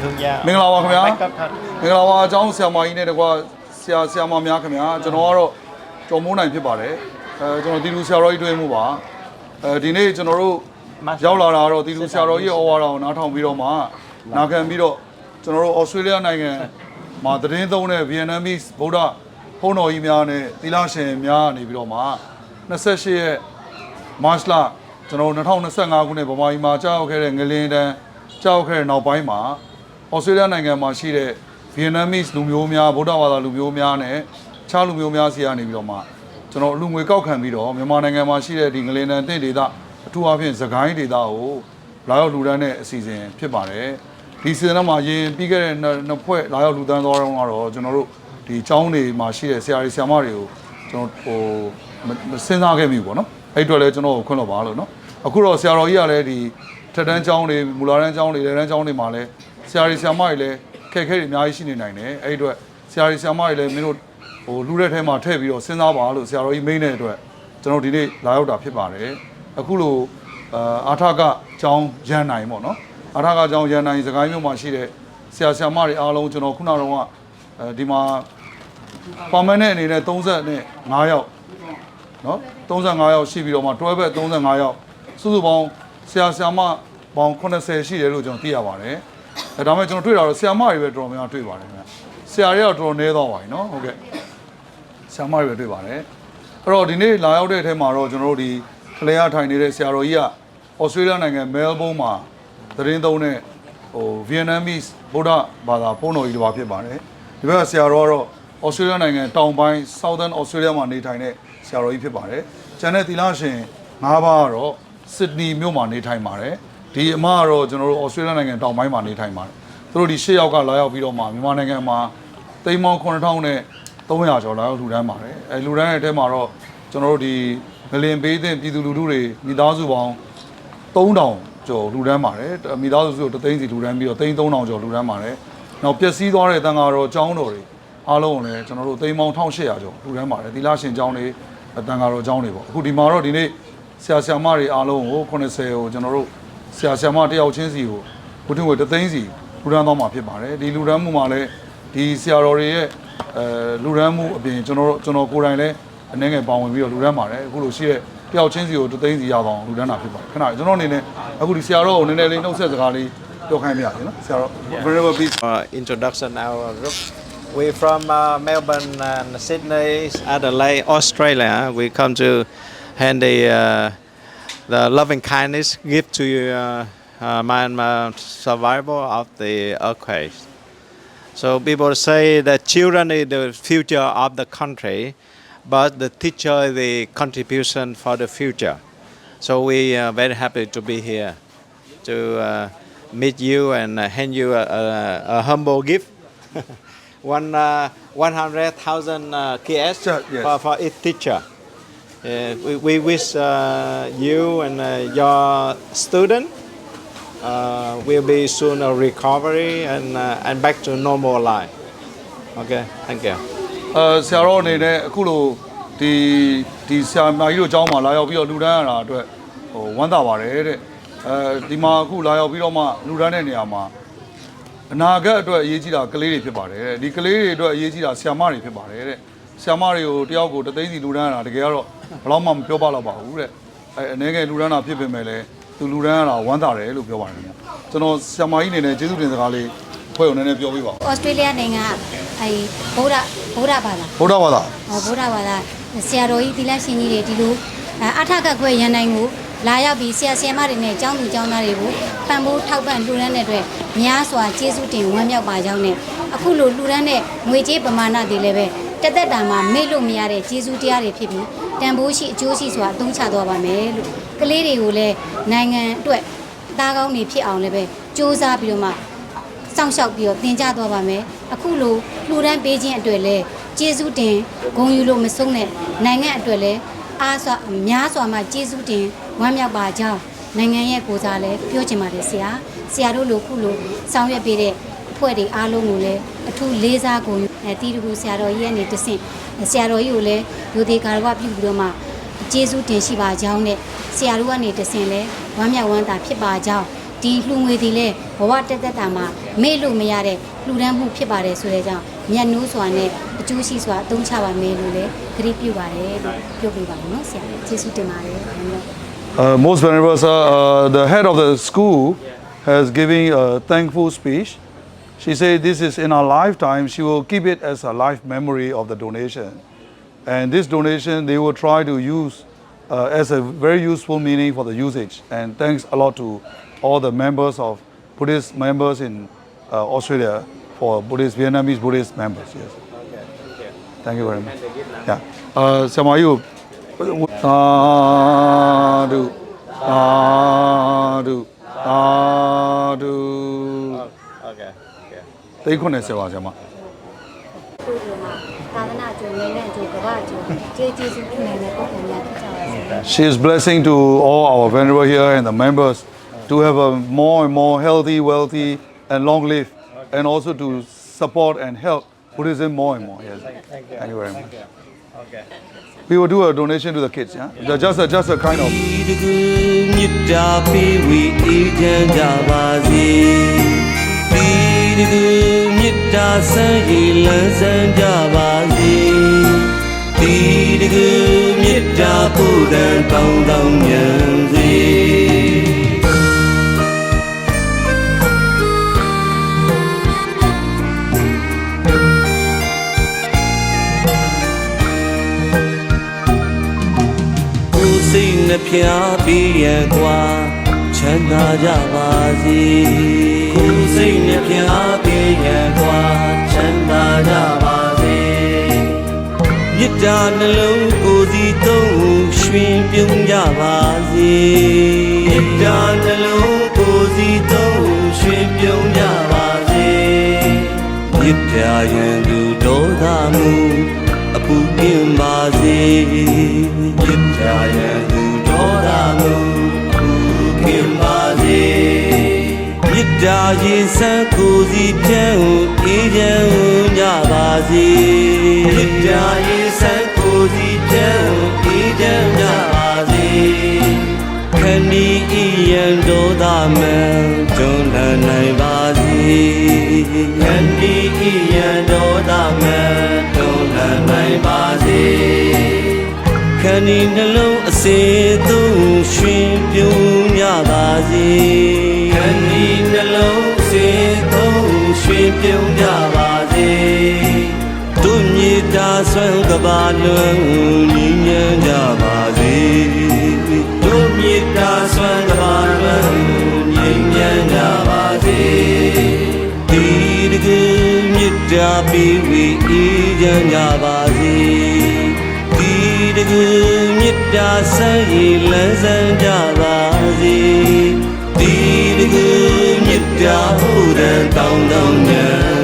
ခင်ဗျာမင်္ဂလာပါခင်ဗျာ backup ထားတယ်မင်္ဂလာပါအကြောင်းဆရာမကြီးနဲ့တကွာဆရာဆရာမများခင်ဗျာကျွန်တော်ကတော့ကျော်မိုးနိုင်ဖြစ်ပါတယ်အဲကျွန်တော်တီလူဆရာတော်ကြီးတွင်မှုပါအဲဒီနေ့ကျွန်တော်တို့ရောက်လာတာကတော့တီလူဆရာတော်ကြီးရဲ့ဩဝါဒကိုနားထောင်ပြီးတော့မှနာခံပြီးတော့ကျွန်တော်တို့ဩစတြေးလျနိုင်ငံမှာသတင်းသုံးတဲ့ Vietnamese ဗုဒ္ဓဘုန်းတော်ကြီးများနဲ့သီလရှင်များနေပြီးတော့မှ28ရက် March လကျွန်တော်2025ခုနှစ်ဗမာပြည်မှာကြောက်ခဲ့တဲ့ငလင်းတန်းကြောက်ခဲ့တဲ့နောက်ပိုင်းမှာ ဩစတြေးလျနိုင်ငံမှာရှိတဲ့ Vietnamese လူမျိုးများဗုဒ္ဓဘာသာလူမျိုးများနဲ့ခြားလူမျိုးများစီကနေပြီးတော့မှကျွန်တော်အလူငွေကောက်ခံပြီးတော့မြန်မာနိုင်ငံမှာရှိတဲ့ဒီငလင်းတန်းတင့်ဒေသအထူးအားဖြင့်သခိုင်းဒေသကိုလာရောက်လူဒန်းတဲ့အစီအစဉ်ဖြစ်ပါတယ်ဒီစီစဉ်မှာရင်ပြီးခဲ့တဲ့နှစ်နှစ်ဖွဲ့လာရောက်လူဒန်းသွားတော့ကတော့ကျွန်တော်တို့ဒီကျောင်းတွေမှာရှိတဲ့ဆရာတွေဆရာမတွေကိုကျွန်တော်ဟိုမမစဉ်းစားခဲ့မိဘူးပေါ့နော်အဲ့အတွက်လည်းကျွန်တော်ကိုခွင့်လို့ပါလို့နော်အခုတော့ဆရာတော်ကြီးကလည်းဒီထက်တန်းကျောင်းတွေမူလာတန်းကျောင်းတွေလက်တန်းကျောင်းတွေမှာလည်း ဆရာကြီးဆရာမတွေလည်းခက်ခဲတွေအများကြီးရှိနေနိုင်တယ်အဲ့ဒီအတွက်ဆရာကြီးဆရာမတွေလည်းမင်းတို့ဟိုလူတဲ့ထဲမှာထည့်ပြီးတော့စဉ်းစားပါလို့ဆရာတော်ကြီးမိန့်တဲ့အတွက်ကျွန်တော်ဒီနေ့လာရောက်တာဖြစ်ပါတယ်အခုလိုအာအာထကကျောင်းရန်နိုင်ပေါ့နော်အာထကကျောင်းရန်နိုင်စကိုင်းမြို့မှာရှိတဲ့ဆရာဆရာမတွေအားလုံးကျွန်တော်ခုနကတော့အဲဒီမှာ permanent အနေနဲ့35ယောက်နော်35ယောက်ရှိပြီးတော့မှတွဲဘက်35ယောက်စုစုပေါင်းဆရာဆရာမပေါင်း80ရှိတယ်လို့ကျွန်တော်သိရပါတယ် အဲဒါမဲ့ကျွန်တော်တွေ့တာတော့ဆရာမတွေပဲတော်တော်များများတွေ့ပါတယ်ခင်ဗျဆရာတွေကတော့တော်တော်နည်းသွားပါပြီနော်ဟုတ်ကဲ့ဆရာမတွေပဲတွေ့ပါတယ်အဲ့တော့ဒီနေ့လာရောက်တဲ့အထက်မှာတော့ကျွန်တော်တို့ဒီခလဲရထိုင်နေတဲ့ဆရာတော်ကြီးကဩစတြေးလျနိုင်ငံမဲလ်ဘုန်းမှာသတင်းသုံးတဲ့ဟို Vietnamese ဗုဒ္ဓဘာသာဘုန်းတော်ကြီးတစ်ပါးဖြစ်ပါတယ်ဒီဘက်ကဆရာတော်ကတော့ဩစတြေးလျနိုင်ငံတောင်ပိုင်း Southern Australia မှာနေထိုင်တဲ့ဆရာတော်ကြီးဖြစ်ပါတယ်ကျန်တဲ့သီလရှင်၅ပါးကတော့ Sydney မြို့မှာနေထိုင်ပါတယ် ဒီအမကတော့ကျွန်တော်တို့ဩစတြေးလျနိုင်ငံတောင်ပိုင်းမှာနေထိုင်ပါတယ်သူတို့ဒီ၈ယောက်ကလာရောက်ပြီးတော့မှမြန်မာနိုင်ငံမှာသိန်းပေါင်း9000နဲ့300ကျော်လာရောက်လှူဒန်းပါတယ်အဲလှူဒန်းတဲ့အထဲမှာတော့ကျွန်တော်တို့ဒီငလင်ပေးတဲ့ပြည်သူလူထုတွေမိသားစုပေါင်း3000ကျော်လှူဒန်းပါတယ်မိသားစုစုတသိန်းစီလှူဒန်းပြီးတော့သိန်း3000ကျော်လှူဒန်းပါတယ်နောက်ပျက်စီးသွားတဲ့တန်ဃာတော်ကျောင်းတော်တွေအားလုံးကိုလည်းကျွန်တော်တို့သိန်းပေါင်း1800ကျော်လှူဒန်းပါတယ်သီလရှင်ကျောင်းတွေတန်ဃာတော်ကျောင်းတွေပေါ့အခုဒီမှာတော့ဒီနေ့ဆရာဆရာမတွေအားလုံးကို80ကိုကျွန်တော်တို့ ဆရာဆရာမတယောက်ချင်းစီကိုဘုထွန်းဝေတသိန်းစီလှူဒန်းသွားမှာဖြစ်ပါတယ်ဒီလှူဒန်းမှုမှာလည်းဒီဆရာတော်တွေရဲ့အဲလှူဒန်းမှုအပြင်ကျွန်တော်တို့ကျွန်တော်ကိုယ်တိုင်လည်းအနေငယ်ပါဝင်ပြီးတော့လှူဒန်းပါတယ်အခုလိုရှိတဲ့တယောက်ချင်းစီကိုတသိန်းစီရအောင်လှူဒန်းတာဖြစ်ပါတယ်ခဏကျွန်တော်အနေနဲ့အခုဒီဆရာတော်ကိုနည်းနည်းလေးနှုတ်ဆက်စကားလေးပြောခိုင်းပြရစီနော်ဆရာတော် very well please Uh, introduction our group. We from uh, Melbourne and Sydney, Adelaide, Australia. We come to hand the uh, the loving kindness give to uh, uh, Myanmar survival of the earthquake. So people say that children is the future of the country, but the teacher is the contribution for the future. So we are very happy to be here to uh, meet you and hand you a, a, a humble gift. One uh, 100,000 uh, KS yes. for, for each teacher. Uh, we, we wish uh, you and uh, your student uh, will be soon a recovery and, uh, and back to normal life. Okay, thank you. အဲဆရာတော်အနေနဲ့အခုလိုဒီဒီဆရာမကြီးတို့အကြောင်းမှာလာရောက်ပြီးတော့လူဒန်းရတာအတွက်ဟိုဝမ်းသာပါတယ်တဲ့အဲဒီမှာအခုလာရောက်ပြီးတော့မှလူဒန်းတဲ့နေရာမှာအနာဂတ်အတွက်အရေးကြီးတာကလေးတွေဖြစ်ပါတယ်တဲ့ဒီကလေးတွေအတွက်အရေးကြီးတာဆရာမတွေဖြစ်ပါတယ်တဲ့ ဆရာမတွေကိုတယောက်ကိုတသိန်းစီလူဒန်းရတာတကယ်ကတော့ဘယ်တော့မှမပြောပါတော့ပါဘူးတဲ့အဲအနေငယ်လူဒန်းတာဖြစ်ပေမဲ့လည်းသူလူဒန်းရတာဝမ်းသာတယ်လို့ပြောပါတယ်ခင်ဗျကျွန်တော်ဆရာမကြီးအနေနဲ့ကျေးဇူးတင်စကားလေးဖွဲ့ကိုနည်းနည်းပြောပြပါဦးဩစတြေးလျနိုင်ငံကအဲဗုဒ္ဓဗုဒ္ဓဘာသာဗုဒ္ဓဘာသာဟောဗုဒ္ဓဘာသာဆရာတော်ကြီးသီလရှင်ကြီးတွေဒီလိုအဲအထကခွဲရန်နိုင်ကိုလာရောက်ပြီးဆရာဆရာမတွေနဲ့ကျောင်းသူကျောင်းသားတွေကိုပံ့ပိုးထောက်ပံ့လှူဒန်းတဲ့အတွက်များစွာကျေးဇူးတင်ဝမ်းမြောက်ပါကြောင်းနဲ့အခုလိုလှူဒန်းတဲ့ငွေကြေးပမာဏတွေလည်းပဲ တက်သက်တာမှာမေ့လို့မရတဲ့ကျေးဇူးတရားတွေဖြစ်ပြီးတန်ဖိုးရှိအကျိုးရှိစွာအသုံးချသွားပါမယ်လို့ကလေးတွေကိုလည်းနိုင်ငံအတွက်သားကောင်းတွေဖြစ်အောင်လည်းပဲစ조사ပြီးတော့မှစောင့်ရှောက်ပြီးတော့တင်ကြသွားပါမယ်အခုလိုလှူဒန်းပေးခြင်းအတွက်လည်းကျေးဇူးတင်ဂုဏ်ယူလို့မဆုံးတဲ့နိုင်ငံအတွက်လည်းအားစွာများစွာမှကျေးဇူးတင်ဝမ်းမြောက်ပါကြောင်းနိုင်ငံရဲ့ကိုယ်စားလည်းပြောချင်ပါတယ်ဆရာဆရာတို့လိုခုလိုဆောင်ရွက်ပေးတဲ့အဖွဲ့တွေအားလုံးကိုလည်းအထူးလေးစားဂုဏ်ယူ အဲတီတကူဆရာတော်ကြီးရဲ့နေတဆင့်ဆရာတော်ကြီးကိုလည်းယူသေးကာရဝပြုပြီးတော့မှကျေးဇူးတင်ရှိပါကြောင်းနဲ့ဆရာတို့ကနေတဆင့်လဲဝမ်းမြောက်ဝမ်းသာဖြစ်ပါကြောင်းဒီလှူငွေဒီလဲဘဝတက်တက်တာမှာမေ့လို့မရတဲ့လှူဒန်းမှုဖြစ်ပါတယ်ဆိုတဲ့ကြောင့်မြတ်နိုးစွာနဲ့အကျိုးရှိစွာအသုံးချပါမယ်လို့လည်းခရီးပြုပါတယ်လို့ပြောပြပါမယ်နော်ဆရာကျေးဇူးတင်ပါတယ်ခင်ဗျာ Uh, most venerable sir, uh, the head of the school has given a thankful speech. She said this is in her lifetime, she will keep it as a life memory of the donation. And this donation, they will try to use uh, as a very useful meaning for the usage. And thanks a lot to all the members of Buddhist members in uh, Australia for Buddhist, Vietnamese Buddhist members. Yes. Okay, thank you. Thank you very much. Yeah. Uh, Samayu. Sadhu. Sadhu. သိန်း90ဆရာပါဆရာမ ကိုယ်ဒီမှာသာသနာ့အကျိုးနဲ့အကျိုးကမ္ဘာအကျိုးကျေးကျေးဇူးပြုနေတဲ့ပုံစံများဖြစ်ကြပါစေ။ She is blessing to all our venerable here and the members to have a more and more healthy, wealthy, and long live, and also to support and help Buddhism more and more. Yes. Thank you very much. Okay. We will do a donation to the kids. Yeah. Just a, just a kind of. ဆန်းရည်လန်းဆန်းကြပါစေဒီတကူမြစ်တာပူဒံတောင်းတောင်းညံစေ ကိုယ်စိတ်နှဖျားပြီးရန်กว่าချမ်းသာကြပါစေကိုယ်စိတ်နှဖျား တ္တာနှလုံးကိုယ်စီသုံးရွှင်ပြုံးကြပါစေမေတ္တာနှလုံးကိုယ်စီသုံးရွှင်ပြုံးကြပါစေမေတ္တာရန်သူဒေါသမှုအပူပြင်းပါစေမေတ္တာရန်သူဒေါသမှုအပူပြင်းပါစေမေတ္တာရေစံကိုယ်စီပြန့်အေးချမ်းကြပါစေ စေခဏီနှလုံးအစေသုံးရွှင်ပြုံးကြပါစေခဏီနှလုံးအစေသုံးရွှင်ပြုံးကြပါစေတို့မြေတာဆွမ်းကဘာလွန်ညီညံ့ကြပါစေတို့မြေတာဆွမ်းကဘာလွန်ညီညံ့ကြပါစေဒီတကူမြေတာပြီးဝီ အေးချမ်းကြပါစေဒီတကူမြေတာဆန်းရည်လန်းဆန်းကြပါစေဒီတကူမြေတာဘုဒ္ဓံတောင်းတောင်းညံ